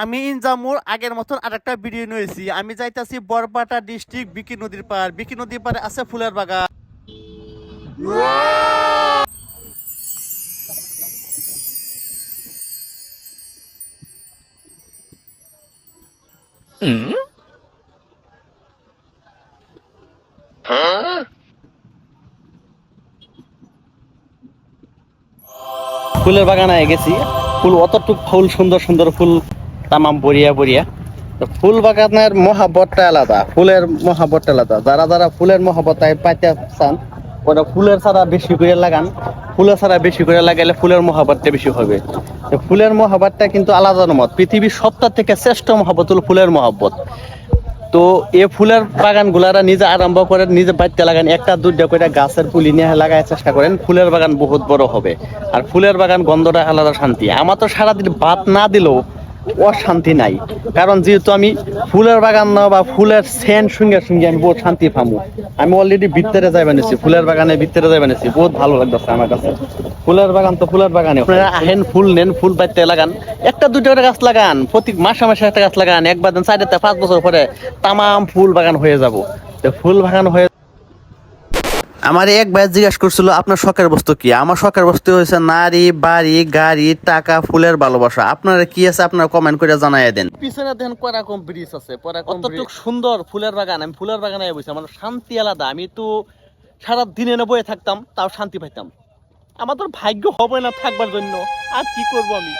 আমি ইনজামুর আগের মতন আর একটা ভিডিও নিয়েছি। আমি যাইতাছি বরপাটা ডিস্ট্রিক্ট বিকি নদীর পার বিকি নদীর পারে আছে ফুলের বাগান। ফুলের বাগানে গেছি। ফুল অতটুক ফুল, সুন্দর সুন্দর ফুল। তামাম বরিয়া বরিয়া তো ফুল বাগানের মহাবতটা আলাদা, ফুলের মহাবতটা আলাদা। যারা যারা ফুলের মহাবতায় পাইতে চান, ওরা ফুলের ছাড়া বেশি করে লাগান। ফুলের ছাড়া বেশি করে লাগাইলে ফুলের মহাবতটা বেশি হবে। তো ফুলের মহাবতটা কিন্তু আলাদা মত। পৃথিবীর সবটা থেকে শ্রেষ্ঠ মহাবত হলো ফুলের মহাব্বত। তো এ ফুলের বাগান গুলারা নিজে আরম্ভ করেন নিজে বাড়িতে লাগান। একটা, দুইটা করে গাছের পুলি নিয়ে লাগায় চেষ্টা করেন। ফুলের বাগান বহুত বড় হবে। আর ফুলের বাগান গন্ধটা আলাদা শান্তি। আমার তো সারাদিন ভাত না দিলেও অশান্তি নাই। কারণ যেহেতু আমি ফুলের বাগান না বা ফুলের সেন্ট সঙ্গে সঙ্গে আমি বহুত শান্তি পামু। আমি অলরেডি ভিতরে যাই বানিয়েছি ফুলের বাগানে ভিতরে যাই বানিয়েছি বহুত ভালো লাগতেছে আমার কাছে। ফুলের বাগান তো ফুলের বাগানে আপনারা আহেন ফুল নেন, ফুল বাড়িতে লাগান। একটা, দুইটা করে গাছ লাগান, প্রতি মাসে মাসে একটা গাছ লাগান, একবার দেন চারটা পাঁচ বছর পরে তামাম ফুল বাগান হয়ে যাব। তো ফুল বাগান হয়ে আমার এক ভাই জিজ্ঞাসা করছিল আপনার শখের বস্তু কি? আমার শখের বস্তু হয়েছে নারী বাড়ি গাড়ি টাকা ফুলের ভালোবাসা। আপনারা কি আছে আপনারা কমেন্ট করে জানাই দেন। পিছনে দেখেন কয়রকম ব্রিজ আছে অতটুক সুন্দর ফুলের বাগান আমি ফুলের বাগানে বসে আমার শান্তি আলাদা। আমি তো সারা দিনে বয়ে থাকতাম তাও শান্তি পাইতাম। আমাদের ভাগ্য হবে না থাকবার জন্য। আর কি করব আমি?